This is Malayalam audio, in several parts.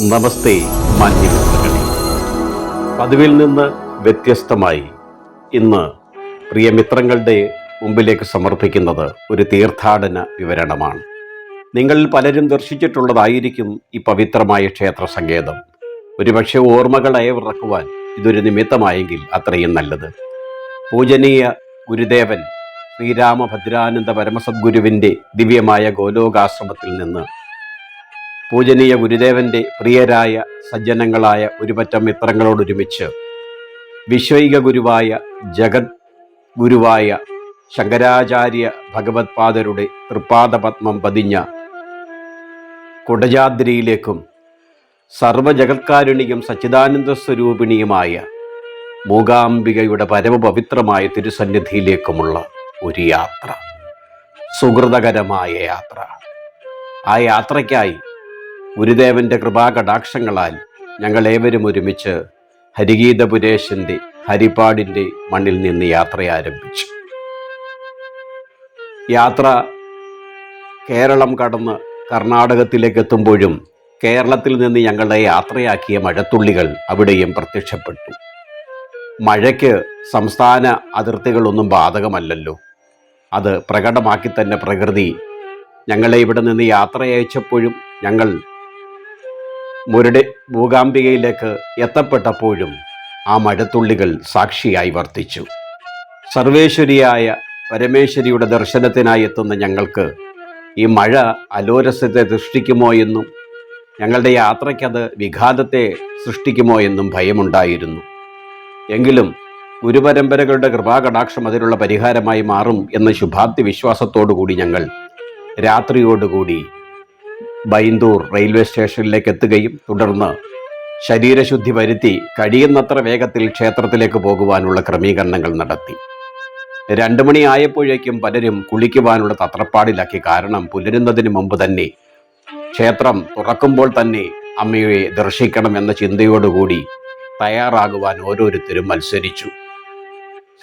നമസ്തേ മാന്യമിത്രങ്ങളെ പതിവിൽ നിന്ന് വ്യത്യസ്തമായി ഇന്ന് പ്രിയമിത്രങ്ങളുടെ മുമ്പിലേക്ക് സമർപ്പിക്കുന്നത് ഒരു തീർത്ഥാടന വിവരണമാണ്. നിങ്ങൾ പലരും ദർശിച്ചിട്ടുള്ളതായിരിക്കും ഈ പവിത്രമായ ക്ഷേത്ര സങ്കേതം ഒരുപക്ഷെ ഓർമ്മകൾ അയവിറക്കുവാൻ ഇതൊരു നിമിത്തമായെങ്കിൽ അത്രയും നല്ലത്. പൂജനീയ ഗുരുദേവൻ ശ്രീരാമഭദ്രാനന്ദ പരമസദ്ഗുരുവിന്റെ ദിവ്യമായ ഗോലോകാശ്രമത്തിൽ നിന്ന് പൂജനീയ ഗുരുദേവന്റെ പ്രിയരായ സജ്ജനങ്ങളായ ഒരുപറ്റം മിത്രങ്ങളോടൊരുമിച്ച് വിശ്വൈക ഗുരുവായ ജഗത് ഗുരുവായ ശങ്കരാചാര്യ ഭഗവത്പാദരുടെ തൃപ്പാദപത്മം പതിഞ്ഞ കുടജാദ്രിയിലേക്കും സർവജഗത്കാരുണിയും സച്ചിദാനന്ദ സ്വരൂപിണിയുമായ മൂകാംബികയുടെ പരമപവിത്രമായ തിരുസന്നിധിയിലേക്കുമുള്ള ഒരു യാത്ര. സുഹൃതകരമായ യാത്ര. ആ യാത്രയ്ക്കായി ഗുരുദേവന്റെ കൃപാകടാക്ഷങ്ങളാൽ ഞങ്ങളേവരും ഒരുമിച്ച് ഹരിഗീതപുരേശന്റെ ഹരിപ്പാടിന്റെ മണ്ണിൽ നിന്ന് യാത്ര ആരംഭിച്ചു. യാത്ര കേരളം കടന്ന് കർണാടകത്തിലേക്ക് എത്തുമ്പോഴും കേരളത്തിൽ നിന്ന് ഞങ്ങളെ യാത്രയാക്കിയ മഴത്തുള്ളികൾ അവിടെയും പ്രത്യക്ഷപ്പെട്ടു. മഴയ്ക്ക് സംസ്ഥാന അതിർത്തികളൊന്നും ബാധകമല്ലല്ലോ. അത് പ്രകടമാക്കി തന്നെ പ്രകൃതി ഞങ്ങളെ ഇവിടെ നിന്ന് യാത്ര അയച്ചപ്പോഴും ഞങ്ങൾ മുരടി മൂകാംബികയിലേക്ക് എത്തപ്പെട്ടപ്പോഴും ആ മഴത്തുള്ളികൾ സാക്ഷിയായി വർത്തിച്ചു. സർവേശ്വരിയായ പരമേശ്വരിയുടെ ദർശനത്തിനായി എത്തുന്ന ഞങ്ങൾക്ക് ഈ മഴ അലോരസത്തെ സൃഷ്ടിക്കുമോ എന്നും ഞങ്ങളുടെ യാത്രയ്ക്കത് വിഘാതത്തെ സൃഷ്ടിക്കുമോ എന്നും ഭയമുണ്ടായിരുന്നു. എങ്കിലും ഗുരുപരമ്പരകളുടെ കൃപാകടാക്ഷം അതിനുള്ള പരിഹാരമായി മാറും എന്ന ശുഭാപ്തി വിശ്വാസത്തോടുകൂടി ഞങ്ങൾ രാത്രിയോടുകൂടി ബൈന്ദൂർ റെയിൽവേ സ്റ്റേഷനിലേക്ക് എത്തുകയും തുടർന്ന് ശരീരശുദ്ധി വരുത്തി കഴിയുന്നത്ര വേഗത്തിൽ ക്ഷേത്രത്തിലേക്ക് പോകുവാനുള്ള ക്രമീകരണങ്ങൾ നടത്തി. രണ്ടു മണി ആയപ്പോഴേക്കും പലരും കുളിക്കുവാനുള്ള തത്രപ്പാടിലാക്കി. കാരണം പുലരുന്നതിന് മുമ്പ് തന്നെ ക്ഷേത്രം തുറക്കുമ്പോൾ തന്നെ അമ്മയെ ദർശിക്കണം എന്ന ചിന്തയോടുകൂടി തയ്യാറാകുവാൻ ഓരോരുത്തരും മത്സരിച്ചു.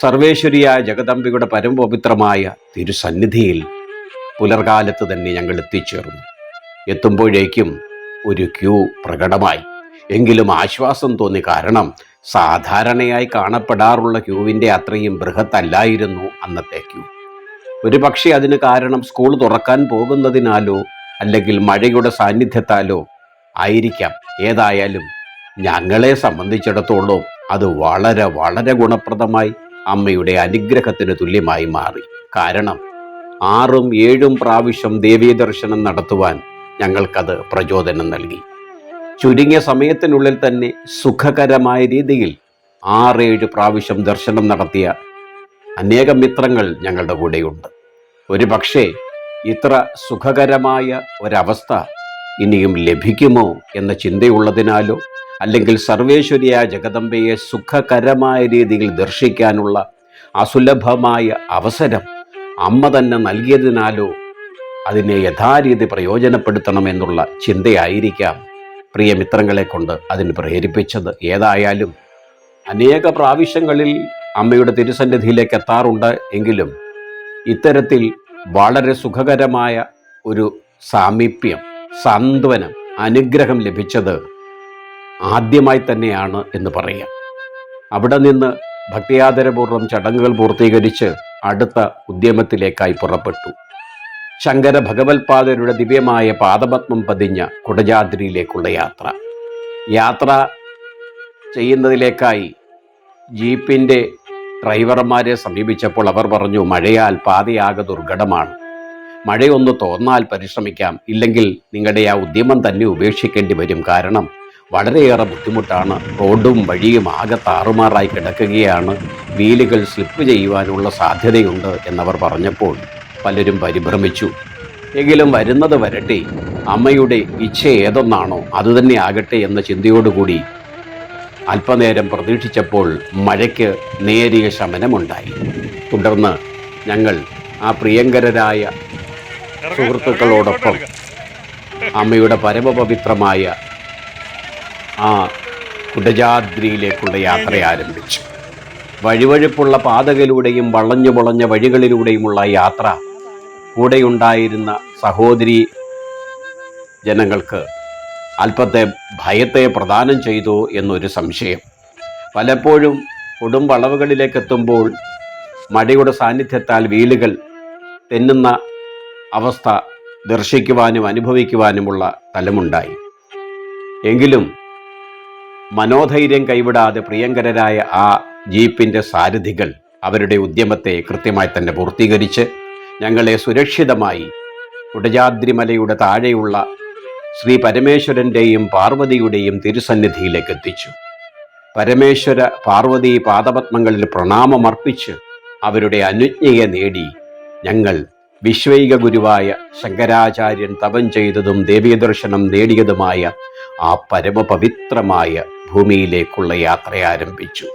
സർവേശ്വരിയായ ജഗദംബിയുടെ പരമപവിത്രമായ തിരുസന്നിധിയിൽ പുലർകാലത്ത് തന്നെ ഞങ്ങൾ എത്തിച്ചേർന്നു. എത്തുമ്പോഴേക്കും ഒരു ക്യൂ പ്രകടമായി. എങ്കിലും ആശ്വാസം തോന്നി കാരണം സാധാരണയായി കാണപ്പെടാറുള്ള ക്യൂവിന്റെ അത്രയും ബൃഹത്തല്ലായിരുന്നു അന്നത്തെ ക്യൂ. ഒരു പക്ഷേ അതിന് കാരണം സ്കൂൾ തുറക്കാൻ പോകുന്നതിനാലോ അല്ലെങ്കിൽ മഴയുടെ സാന്നിധ്യത്താലോ ആയിരിക്കാം. ഏതായാലും ഞങ്ങളെ സംബന്ധിച്ചിടത്തോളം അത് വളരെ വളരെ ഗുണപ്രദമായി അമ്മയുടെ അനുഗ്രഹത്തിന് തുല്യമായി മാറി. കാരണം ആറും ഏഴും പ്രാവശ്യം ദേവീദർശനം നടത്തുവാൻ ഞങ്ങൾക്കത് പ്രചോദനം നൽകി. ചുരുങ്ങിയ സമയത്തിനുള്ളിൽ തന്നെ സുഖകരമായ രീതിയിൽ ആറേഴ് പ്രാവശ്യം ദർശനം നടത്തിയ അനേകം മിത്രങ്ങൾ ഞങ്ങളുടെ കൂടെയുണ്ട്. ഒരു പക്ഷേ ഇത്ര സുഖകരമായ ഒരവസ്ഥ ഇനിയും ലഭിക്കുമോ എന്ന ചിന്തയുള്ളതിനാലോ അല്ലെങ്കിൽ സർവേശ്വരിയായ ജഗദംബയെ സുഖകരമായ രീതിയിൽ ദർശിക്കാനുള്ള അസുലഭമായ അവസരം അമ്മ തന്നെ നൽകിയതിനാലോ അതിനെ യഥാരീതി പ്രയോജനപ്പെടുത്തണമെന്നുള്ള ചിന്തയായിരിക്കാം പ്രിയമിത്രങ്ങളെ കൊണ്ട് അതിന് പ്രേരിപ്പിച്ചത്. ഏതായാലും അനേക പ്രാവശ്യങ്ങളിൽ അമ്മയുടെ തിരുസന്നിധിയിലേക്ക് എത്താറുണ്ട് എങ്കിലും ഇത്തരത്തിൽ വളരെ സുഖകരമായ ഒരു സാമീപ്യം സാന്ത്വനം അനുഗ്രഹം ലഭിച്ചത് ആദ്യമായി തന്നെയാണ് എന്ന് പറയാം. അവിടെ നിന്ന് ഭക്തിയാദരപൂർവം ചടങ്ങുകൾ പൂർത്തീകരിച്ച് അടുത്ത ഉദ്യമത്തിലേക്കായി പുറപ്പെട്ടു. ശങ്കര ഭഗവത്പാദരുടെ ദിവ്യമായ പാദപത്മം പതിഞ്ഞ കുടജാദ്രിയിലേക്കുള്ള യാത്ര. യാത്ര ചെയ്യുന്നതിലേക്കായി ജീപ്പിന്റെ ഡ്രൈവർമാരെ സമീപിച്ചപ്പോൾ അവർ പറഞ്ഞു മഴയാൽ പാതയാകെ ദുർഘടമാണ്. മഴയൊന്ന് തോന്നാൽ പരിശ്രമിക്കാം. ഇല്ലെങ്കിൽ നിങ്ങളുടെ ആ ഉദ്യമം തന്നെ ഉപേക്ഷിക്കേണ്ടി വരും. കാരണം വളരെയേറെ ബുദ്ധിമുട്ടാണ്. റോഡും വഴിയും ആകെ താറുമാറായി കിടക്കുകയാണ്. വീലുകൾ സ്ലിപ്പ് ചെയ്യുവാനുള്ള സാധ്യതയുണ്ട് എന്നവർ പറഞ്ഞപ്പോൾ പലരും പരിഭ്രമിച്ചു. എങ്കിലും വരുന്നത് വരട്ടെ അമ്മയുടെ ഇച്ഛ ഏതൊന്നാണോ അതുതന്നെ ആകട്ടെ എന്ന ചിന്തയോടുകൂടി അല്പനേരം പ്രതീക്ഷിച്ചപ്പോൾ മഴയ്ക്ക് നേരിയ ശമനമുണ്ടായി. തുടർന്ന് ഞങ്ങൾ ആ പ്രിയങ്കരരായ സുഹൃത്തുക്കളോടൊപ്പം അമ്മയുടെ പരമപവിത്രമായ ആ കുടജാദ്രിയിലേക്കുള്ള യാത്ര ആരംഭിച്ചു. വഴിവഴുപ്പുള്ള പാതകളിലൂടെയും വളഞ്ഞു വളഞ്ഞ വഴികളിലൂടെയുമുള്ള യാത്ര കൂടെയുണ്ടായിരുന്ന സഹോദരി ജനങ്ങൾക്ക് അല്പത്തെ ഭയത്തെ പ്രദാനം ചെയ്തു എന്നൊരു സംശയം. പലപ്പോഴും കൊടും വളവുകളിലേക്ക് മഴയുടെ സാന്നിധ്യത്താൽ വീലുകൾ തെന്നുന്ന അവസ്ഥ ദർശിക്കുവാനും അനുഭവിക്കുവാനുമുള്ള തലമുണ്ടായി. എങ്കിലും മനോധൈര്യം കൈവിടാതെ പ്രിയങ്കരരായ ആ ജീപ്പിന്റെ സാരഥികൾ അവരുടെ ഉദ്യമത്തെ കൃത്യമായി തന്നെ പൂർത്തീകരിച്ച് ഞങ്ങളെ സുരക്ഷിതമായി കുടജാദ്രിമലയുടെ താഴെയുള്ള ശ്രീ പരമേശ്വരന്റെയും പാർവതിയുടെയും തിരുസന്നിധിയിലേക്ക് എത്തിച്ചു. പരമേശ്വര പാർവതി പാദപത്മങ്ങളിൽ പ്രണാമമർപ്പിച്ച് അവരുടെ അനുജ്ഞയെ നേടി ഞങ്ങൾ വിശ്വൈക ഗുരുവായ ശങ്കരാചാര്യൻ തപം ചെയ്തതും ദേവീദർശനം നേടിയതുമായ ആ പരമപവിത്രമായ ഭൂമിയിലേക്കുള്ള യാത്ര ആരംഭിച്ചു.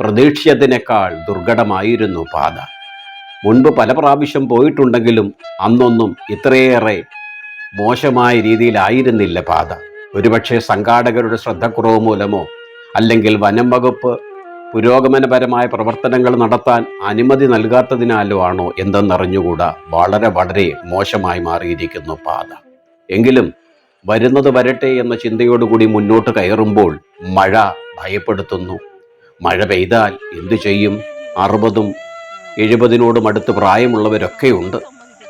പ്രതീക്ഷിച്ചതിനേക്കാൾ ദുർഘടമായിരുന്നു പാത. മുൻപ് പല പ്രാവശ്യം പോയിട്ടുണ്ടെങ്കിലും അന്നൊന്നും ഇത്രയേറെ മോശമായ രീതിയിലായിരുന്നില്ല പാത. ഒരുപക്ഷെ സംഘാടകരുടെ ശ്രദ്ധക്കുറവ് മൂലമോ അല്ലെങ്കിൽ വനം വകുപ്പ് പുരോഗമനപരമായ പ്രവർത്തനങ്ങൾ നടത്താൻ അനുമതി നൽകാത്തതിനാലോ ആണോ എന്തെന്നറിഞ്ഞുകൂടാ. വളരെ വളരെ മോശമായി മാറിയിരിക്കുന്നു പാത. എങ്കിലും വരുന്നത് വരട്ടെ എന്ന ചിന്തയോടുകൂടി മുന്നോട്ട് കയറുമ്പോൾ മഴ ഭയപ്പെടുത്തുന്നു. മഴ പെയ്താൽ എന്തു ചെയ്യും? അറുപതും എഴുപതിനോടും അടുത്ത് പ്രായമുള്ളവരൊക്കെയുണ്ട്.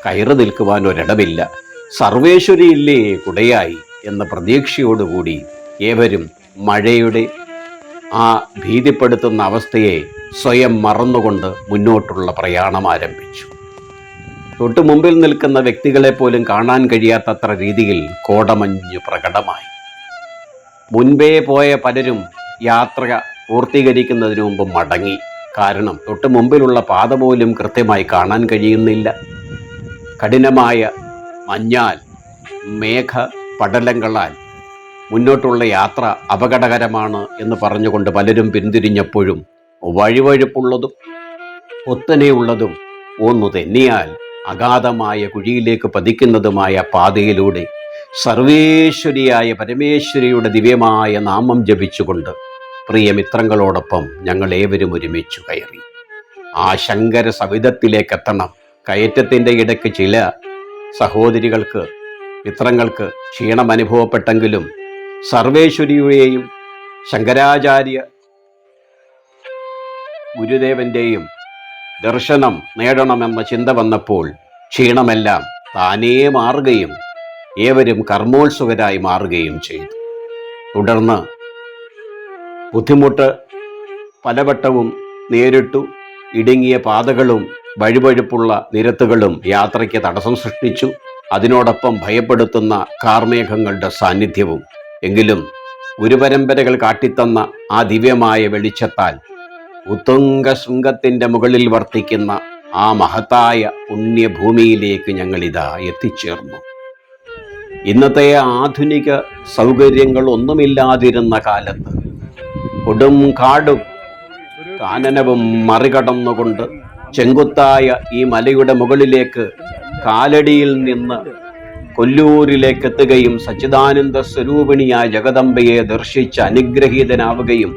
കയറി നിൽക്കുവാൻ ഒരിടമില്ല. സർവേശ്വരിയില്ലേ കുടയായി എന്ന പ്രതീക്ഷയോടുകൂടി ഏവരും മഴയുടെ ആ ഭീതിപ്പെടുത്തുന്ന അവസ്ഥയെ സ്വയം മറന്നുകൊണ്ട് മുന്നോട്ടുള്ള പ്രയാണം ആരംഭിച്ചു. തൊട്ടു മുമ്പിൽ നിൽക്കുന്ന വ്യക്തികളെ പോലും കാണാൻ കഴിയാത്തത്ര രീതിയിൽ കോടമഞ്ഞു പ്രകടമായി. മുൻപേ പോയ പലരും യാത്ര പൂർത്തീകരിക്കുന്നതിന് മുമ്പ് മടങ്ങി. കാരണം തൊട്ട് മുമ്പിലുള്ള പാത പോലും കൃത്യമായി കാണാൻ കഴിയുന്നില്ല. കഠിനമായ മഞ്ഞാൽ മേഘ പടലങ്ങളാൽ മുന്നോട്ടുള്ള യാത്ര അപകടകരമാണ് എന്ന് പറഞ്ഞുകൊണ്ട് പലരും പിന്തിരിഞ്ഞപ്പോഴും വഴിവഴുപ്പുള്ളതും ഒത്തനെയുള്ളതും ഒന്നു തെന്നിയാൽ അഗാധമായ കുഴിയിലേക്ക് പതിക്കുന്നതുമായ പാതയിലൂടെ സർവേശ്വരിയായ പരമേശ്വരിയുടെ ദിവ്യമായ നാമം ജപിച്ചുകൊണ്ട് പ്രിയമിത്രങ്ങളോടൊപ്പം ഞങ്ങൾ ഏവരും ഒരുമിച്ചു കയറി. ആ ശങ്കര സവിധത്തിലേക്ക് എത്തണം കയറ്റത്തിന്റെ ഇടയ്ക്ക് ചില സഹോദരികൾക്ക് മിത്രങ്ങൾക്ക് ക്ഷീണം അനുഭവപ്പെട്ടെങ്കിലും സർവേശ്വരിയുടെയും ശങ്കരാചാര്യ ഗുരുദേവന്റെയും ദർശനം നേടണമെന്ന ചിന്ത വന്നപ്പോൾ ക്ഷീണമെല്ലാം താനേ മാറുകയും ഏവരും കർമ്മോത്സുകരായി മാറുകയും ചെയ്തു. തുടർന്ന് ബുദ്ധിമുട്ട് പലവട്ടവും നേരിട്ടു. ഇടുങ്ങിയ പാതകളും വഴിവഴുപ്പുള്ള നിരത്തുകളും യാത്രയ്ക്ക് തടസ്സം സൃഷ്ടിച്ചു. അതിനോടൊപ്പം ഭയപ്പെടുത്തുന്ന കാർമേഘങ്ങളുടെ സാന്നിധ്യവും. എങ്കിലും ഗുരുപരമ്പരകൾ കാട്ടിത്തന്ന ആ ദിവ്യമായ വെളിച്ചത്താൽ ഉത്തുംഗ ശൃംഗത്തിന്റെ മുകളിൽ വർത്തിക്കുന്ന ആ മഹത്തായ പുണ്യഭൂമിയിലേക്ക് ഞങ്ങളിതാ എത്തിച്ചേർന്നു. ഇന്നത്തെ ആധുനിക സൗകര്യങ്ങൾ ഒന്നുമില്ലാതിരുന്ന കാലത്ത് കൊടും കാടും കാനനവും മറികടന്നുകൊണ്ട് ചെങ്കുത്തായ ഈ മലയുടെ മുകളിലേക്ക് കാലടിയിൽ നിന്ന് കൊല്ലൂരിലേക്ക് എത്തുകയും സച്ചിദാനന്ദ സ്വരൂപിണിയായ ജഗദംബയെ ദർശിച്ച് അനുഗ്രഹീതനാവുകയും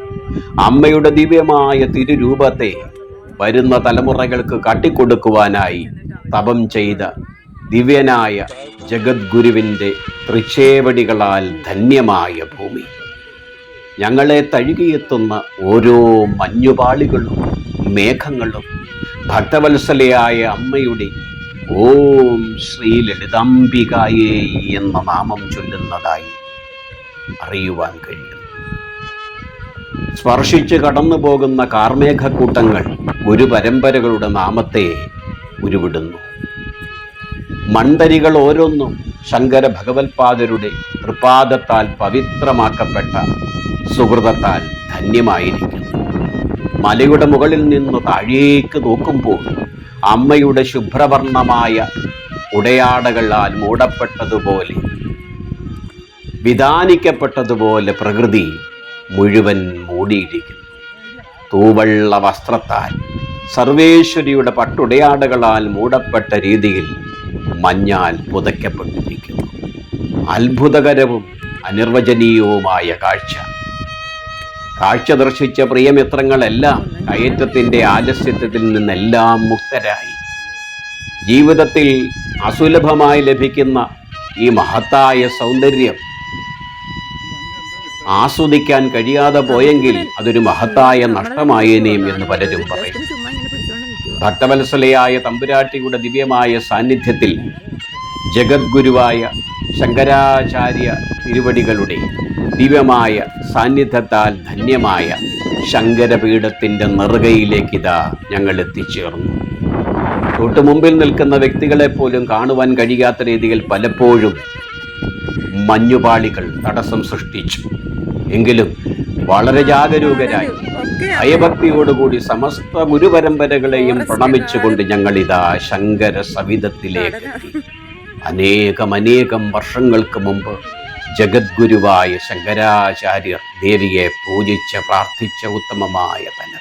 അമ്മയുടെ ദിവ്യമായ തിരുരൂപത്തെ വരുന്ന തലമുറകൾക്ക് കാട്ടിക്കൊടുക്കുവാനായി തപം ചെയ്ത ദിവ്യനായ ജഗദ്ഗുരുവിന്റെ തൃച്ചേവടികളാൽ ധന്യമായ ഭൂമി. ഞങ്ങളെ തഴുകിയെത്തുന്ന ഓരോ മഞ്ഞുപാളികളും മേഘങ്ങളും ഭക്തവത്സലയായ അമ്മയുടെ ഓം ശ്രീ ലളിതാംബികായേ എന്ന നാമം ചൊല്ലുന്നതായി അറിയുവാൻ കഴിയും. സ്പർശിച്ച് കടന്നു പോകുന്ന കാർമേഘക്കൂട്ടങ്ങൾ ഒരു പരമ്പരകളുടെ നാമത്തെ ഉരുവിടുന്നു. മൺതരികൾ ഓരോന്നും ശങ്കര ഭഗവത്പാദരുടെ തൃപാദത്താൽ പവിത്രമാക്കപ്പെട്ട സുഹൃതത്താൽ ധന്യമായിരിക്കുന്നു. മലയുടെ മുകളിൽ നിന്ന് താഴേക്ക് നോക്കുമ്പോൾ അമ്മയുടെ ശുഭ്രവർണമായ ഉടയാടകളാൽ മൂടപ്പെട്ടതുപോലെ വിധാനിക്കപ്പെട്ടതുപോലെ പ്രകൃതി മുഴുവൻ മൂടിയിരിക്കുന്നു. തൂവള്ള വസ്ത്രത്താൽ സർവേശ്വരിയുടെ പട്ടുടയാടകളാൽ മൂടപ്പെട്ട രീതിയിൽ മഞ്ഞാൽ പുതയ്ക്കപ്പെട്ടിരിക്കുന്നു. അത്ഭുതകരവും അനിർവചനീയവുമായ കാഴ്ച. കാഴ്ച ദർശിച്ച പ്രിയമിത്രങ്ങളെല്ലാം കയറ്റത്തിന്റെ ആലസ്യത്തിൽ നിന്നെല്ലാം മുക്തരായി. ജീവിതത്തിൽ അസുലഭമായി ലഭിക്കുന്ന ഈ മഹത്തായ സൗന്ദര്യം ആസ്വദിക്കാൻ കഴിയാതെ പോയെങ്കിൽ അതൊരു മഹത്തായ നഷ്ടമായേനെയും എന്ന് പലരും പറയും. ഭക്തവത്സലയായ തമ്പുരാട്ടിയുടെ ദിവ്യമായ സാന്നിധ്യത്തിൽ ജഗദ്ഗുരുവായ ശങ്കരാചാര്യ തിരുവടികളുടെ ദിവ്യമായ സാന്നിധ്യത്താൽ ധന്യമായ ശങ്കരപീഠത്തിന്റെ നെറുകയിലേക്ക് ഇതാ ഞങ്ങൾ എത്തിച്ചേർന്നു തൊട്ടു മുമ്പിൽ നിൽക്കുന്ന വ്യക്തികളെപ്പോലും കാണുവാൻ കഴിയാത്ത രീതിയിൽ പലപ്പോഴും മഞ്ഞുപാളികൾ തടസ്സം സൃഷ്ടിച്ചു. എങ്കിലും വളരെ ജാഗരൂകരായി ഭയഭക്തിയോടുകൂടി സമസ്ത ഗുരുപരമ്പരകളെയും പ്രണമിച്ചുകൊണ്ട് ഞങ്ങൾ ഇതാ ശങ്കര സവിധത്തിലേക്ക് എത്തി അനേകം അനേകം വർഷങ്ങൾക്ക് മുമ്പ് ജഗദ്ഗുരുവായ ശങ്കരാചാര്യർ ദേവിയെ പൂജിച്ച് പ്രാർത്ഥിച്ച ഉത്തമമായ തന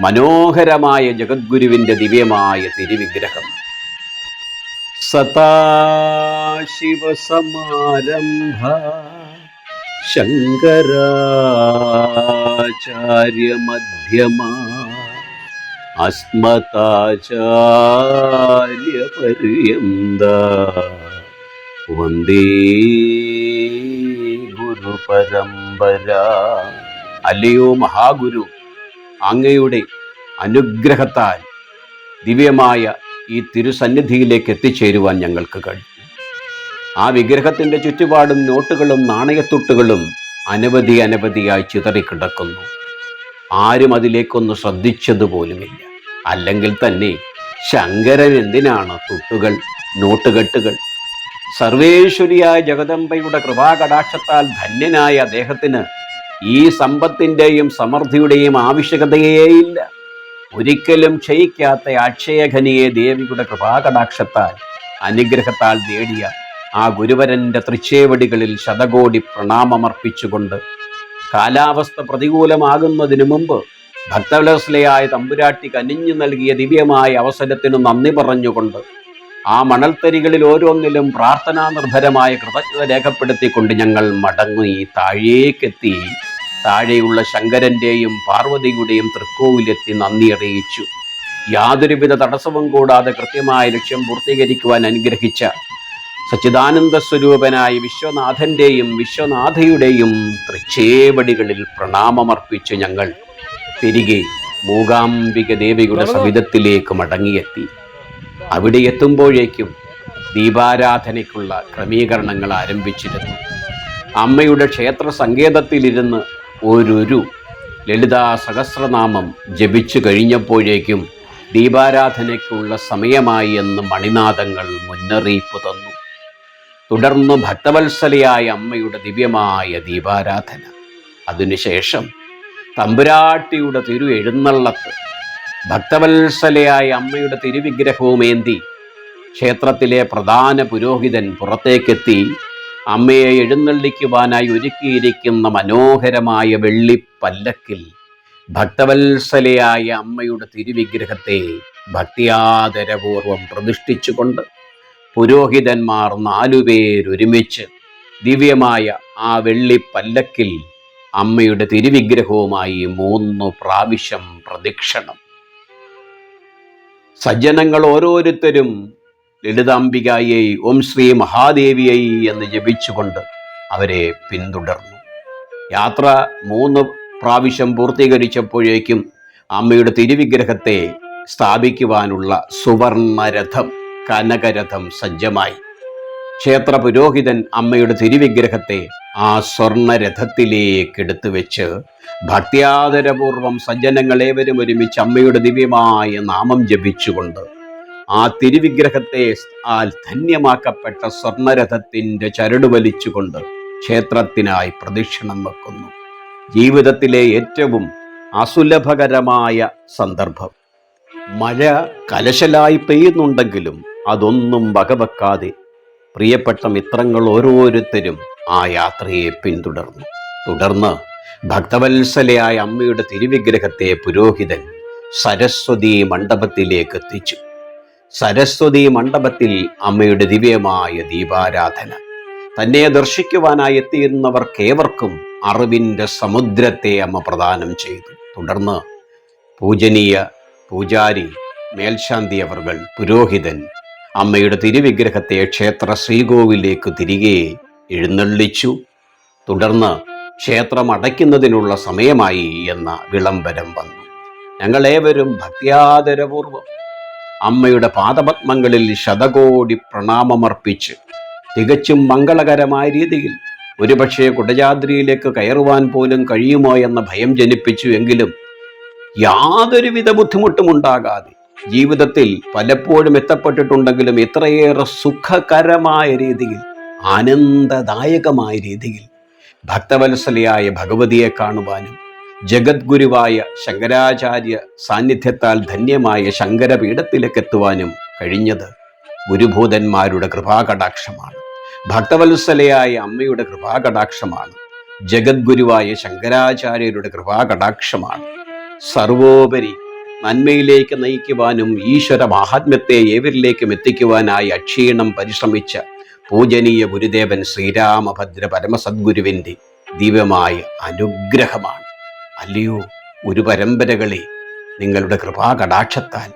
മനോഹരമായ ജഗദ്ഗുരുവിന്റെ ദിവ്യമായ തിരുവിഗ്രഹം. സദാശിവസമാരംഭ ശങ്കരാചാര്യ മധ്യമ അസ്മതാചാര്യ പര്യന്ത വന്ദേ ഗുരു പരമ്പര അല്ലയോ മഹാഗുരു അങ്ങയുടെ അനുഗ്രഹത്താൽ ദിവ്യമായ ഈ തിരുസന്നിധിയിലേക്ക് എത്തിച്ചേരുവാൻ ഞങ്ങൾക്ക് കഴിഞ്ഞു ആ വിഗ്രഹത്തിന്റെ ചുറ്റുപാടും നോട്ടുകളും നാണയത്തുട്ടുകളും അനവധി അനവധിയായി ചിതറിക്കിടക്കുന്നു. ആരും അതിലേക്കൊന്ന് ശ്രദ്ധിച്ചതുപോലുമില്ല. അല്ലെങ്കിൽ തന്നെ ശങ്കരൻ എന്തിനാണ് തുട്ടുകൾ നോട്ടുകെട്ടുകൾ? സർവേശ്വരിയായ ജഗദംബയുടെ കൃപാകടാക്ഷത്താൽ ധന്യനായ അദ്ദേഹത്തിന് ഈ സമ്പത്തിന്റെയും സമൃദ്ധിയുടെയും ആവശ്യകതയേയില്ല. ഒരിക്കലും ക്ഷയിക്കാത്ത അക്ഷയഖനിയെ ദേവിയുടെ കൃപാകടാക്ഷത്താൽ അനുഗ്രഹത്താൽ നേടിയ ആ ഗുരുവരന്റെ തൃച്ചേവടികളിൽ ശതകോടി പ്രണാമമർപ്പിച്ചുകൊണ്ട് കാലാവസ്ഥ പ്രതികൂലമാകുന്നതിനു മുമ്പ് ഭക്തവലസ്ലയായ തമ്പുരാട്ടി കനിഞ്ഞു നൽകിയ ദിവ്യമായ അവസരത്തിന് നന്ദി പറഞ്ഞുകൊണ്ട് ആ മണൽത്തരികളിൽ ഓരോന്നിലും പ്രാർത്ഥനാ നിർഭരമായ കൃതജ്ഞത രേഖപ്പെടുത്തിക്കൊണ്ട് ഞങ്ങൾ മടങ്ങി താഴേക്കെത്തി. താഴെയുള്ള ശങ്കരന്റെയും പാർവതിയുടെയും തൃക്കോവിലെത്തി നന്ദി അറിയിച്ചു. യാതൊരുവിധ തടസ്സവും കൂടാതെ കൃത്യമായ ലക്ഷ്യം പൂർത്തീകരിക്കുവാൻ അനുഗ്രഹിച്ച സച്ചിദാനന്ദ സ്വരൂപനായ വിശ്വനാഥന്റെയും വിശ്വനാഥയുടെയും തൃച്ചേവടികളിൽ പ്രണാമമർപ്പിച്ചു ഞങ്ങൾ. തിരികെ മൂകാംബിക ദേവിയുടെ സവിധത്തിലേക്ക് മടങ്ങിയെത്തി. അവിടെ എത്തുമ്പോഴേക്കും ദീപാരാധനയ്ക്കുള്ള ക്രമീകരണങ്ങൾ ആരംഭിച്ചിരുന്നു. അമ്മയുടെ ക്ഷേത്ര സങ്കേതത്തിലിരുന്ന് ഒരു ലളിതാ സഹസ്രനാമം ജപിച്ചു കഴിഞ്ഞപ്പോഴേക്കും ദീപാരാധനയ്ക്കുള്ള സമയമായി എന്ന് മണിനാഥങ്ങൾ മുന്നറിയിപ്പ് തന്നു. തുടർന്ന് ഭക്തവത്സലയായ അമ്മയുടെ ദിവ്യമായ ദീപാരാധന. അതിനുശേഷം തമ്പുരാട്ടിയുടെ തിരു എഴുന്നള്ളത്ത് ഭക്തവത്സലയായ അമ്മയുടെ തിരുവിഗ്രഹവുമേന്തി ക്ഷേത്രത്തിലെ പ്രധാന പുരോഹിതൻ പുറത്തേക്കെത്തി അമ്മയെ എഴുന്നള്ളിക്കുവാനായി ഒരുക്കിയിരിക്കുന്ന മനോഹരമായ വെള്ളിപ്പല്ലക്കിൽ ഭക്തവത്സലയായ അമ്മയുടെ തിരുവിഗ്രഹത്തെ ഭക്തിയാദരപൂർവം പ്രതിഷ്ഠിച്ചുകൊണ്ട് പുരോഹിതന്മാർ നാലുപേരൊരുമിച്ച് ദിവ്യമായ ആ വെള്ളിപ്പല്ലക്കിൽ അമ്മയുടെ തിരുവിഗ്രഹവുമായി മൂന്ന് പ്രാവശ്യം പ്രദക്ഷിണം. സജ്ജനങ്ങൾ ഓരോരുത്തരും ലളിതാംബികായെ ഓം ശ്രീ മഹാദേവിയൈ എന്ന് ജപിച്ചുകൊണ്ട് അവരെ പിന്തുടർന്നു. യാത്ര മൂന്ന് പ്രാവശ്യം പൂർത്തീകരിച്ചപ്പോഴേക്കും അമ്മയുടെ തിരുവിഗ്രഹത്തെ സ്ഥാപിക്കുവാനുള്ള സുവർണരഥം കനകരഥം സജ്ജമായി. ക്ഷേത്ര പുരോഹിതൻ അമ്മയുടെ തിരുവിഗ്രഹത്തെ ആ സ്വർണരഥത്തിലേക്ക് എടുത്തു വെച്ച് ഭക്ത്യാദരപൂർവം സജ്ജനങ്ങളേവരും ഒരുമിച്ച് അമ്മയുടെ ദിവ്യമായ നാമം ജപിച്ചുകൊണ്ട് ആ തിരുവിഗ്രഹത്തെ ധന്യമാക്കപ്പെട്ട സ്വർണരഥത്തിന്റെ ചരട് വലിച്ചുകൊണ്ട് ക്ഷേത്രത്തിനായി പ്രദക്ഷിണം വെക്കുന്നു. ജീവിതത്തിലെ ഏറ്റവും അസുലഭകരമായ സന്ദർഭം. മഴ കലശലായി പെയ്യുന്നുണ്ടെങ്കിലും അതൊന്നും വകവെക്കാതെ പ്രിയപ്പെട്ട മിത്രങ്ങൾ ഓരോരുത്തരും ആ യാത്രയെ പിന്തുടർന്നു. തുടർന്ന് ഭക്തവത്സലയായ അമ്മയുടെ തിരുവിഗ്രഹത്തെ പുരോഹിതൻ സരസ്വതി മണ്ഡപത്തിലേക്ക് എത്തിച്ചു. സരസ്വതി മണ്ഡപത്തിൽ അമ്മയുടെ ദിവ്യമായ ദീപാരാധന. തന്നെ ദർശിക്കുവാനായി എത്തിയിരുന്നവർക്കേവർക്കും അറിവിന്റെ സമുദ്രത്തെ അമ്മ പ്രദാനം ചെയ്തു. തുടർന്ന് പൂജനീയ പൂജാരി മേൽശാന്തി അവർ പുരോഹിതൻ അമ്മയുടെ തിരുവിഗ്രഹത്തെ ക്ഷേത്ര ശ്രീകോവിലേക്ക് തിരികെ എഴുന്നള്ളിച്ചു. തുടർന്ന് ക്ഷേത്രം അടയ്ക്കുന്നതിനുള്ള സമയമായി എന്ന വിളംബരം വന്നു. ഞങ്ങളേവരും ഭക്തിയാദരപൂർവം അമ്മയുടെ പാദപത്മങ്ങളിൽ ശതകോടി പ്രണാമമർപ്പിച്ച് തികച്ചും മംഗളകരമായ രീതിയിൽ ഒരുപക്ഷെ കുടജാദ്രിയിലേക്ക് കയറുവാൻ പോലും കഴിയുമോ എന്ന ഭയം ജനിപ്പിച്ചു എങ്കിലും യാതൊരുവിധ ബുദ്ധിമുട്ടും ഉണ്ടാകാതെ ജീവിതത്തിൽ പലപ്പോഴും എത്തപ്പെട്ടിട്ടുണ്ടെങ്കിലും ഇത്രയേറെ സുഖകരമായ രീതിയിൽ ആനന്ദദായകമായ രീതിയിൽ ഭക്തവത്സലയായ ഭഗവതിയെ കാണുവാനും ജഗദ്ഗുരുവായ ശങ്കരാചാര്യ സാന്നിധ്യത്താൽ ധന്യമായ ശങ്കരപീഠത്തിലേക്ക് എത്തുവാനും കഴിഞ്ഞത് ഗുരുഭൂതന്മാരുടെ കൃപാകടാക്ഷമാണ്. ഭക്തവത്സലയായ അമ്മയുടെ കൃപാകടാക്ഷമാണ്. ജഗദ്ഗുരുവായ ശങ്കരാചാര്യരുടെ കൃപാകടാക്ഷമാണ്. സർവോപരി നന്മയിലേക്ക് നയിക്കുവാനും ഈശ്വര മാഹാത്മ്യത്തെ ഏവരിലേക്കും എത്തിക്കുവാനായി അക്ഷീണം പരിശ്രമിച്ച പൂജനീയ ഗുരുദേവൻ ശ്രീരാമഭദ്ര പരമസദ്ഗുരുവിന്റെ ദിവ്യമായ അനുഗ്രഹമാണ്. അല്ലയോ ഒരു ഗുരുപരമ്പരകളെ നിങ്ങളുടെ കൃപാകടാക്ഷത്താൽ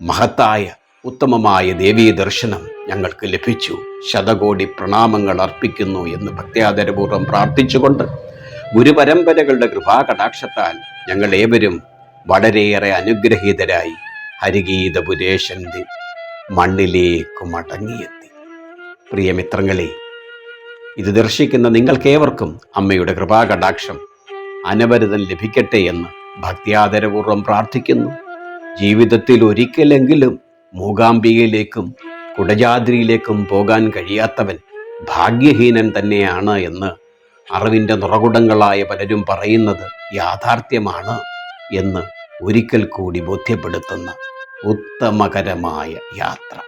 മഹത്തായ ഉത്തമമായ ദേവീ ദർശനം ഞങ്ങൾക്ക് ലഭിച്ചു. ശതകോടി പ്രണാമങ്ങൾ അർപ്പിക്കുന്നു എന്ന് ഭക്ത്യാദരപൂർവം പ്രാർത്ഥിച്ചുകൊണ്ട് ഗുരുപരമ്പരകളുടെ കൃപാകടാക്ഷത്താൽ ഞങ്ങൾ ഏവരും വളരെയേറെ അനുഗ്രഹീതരായി ഹരിഗീതപുരേശന്റെ മണ്ണിലേക്ക് മടങ്ങിയെത്തി. പ്രിയമിത്രങ്ങളെ ഇത് ദർശിക്കുന്ന നിങ്ങൾക്കേവർക്കും അമ്മയുടെ കൃപാകടാക്ഷം അനവരതം ലഭിക്കട്ടെ എന്ന് ഭക്തിയാദരപൂർവം പ്രാർത്ഥിക്കുന്നു. ജീവിതത്തിൽ ഒരിക്കലെങ്കിലും മൂകാംബികയിലേക്കും കുടജാദ്രിയിലേക്കും പോകാൻ കഴിയാത്തവൻ ഭാഗ്യഹീനൻ തന്നെയാണ് എന്ന് അറിവിന്റെ നിറകുടങ്ങളായ പലരും പറയുന്നത് യാഥാർത്ഥ്യമാണ് എന്ന് ഒരിക്കൽ കൂടി ബോധ്യപ്പെടുത്തുന്ന ഉത്തമകരമായ യാത്ര.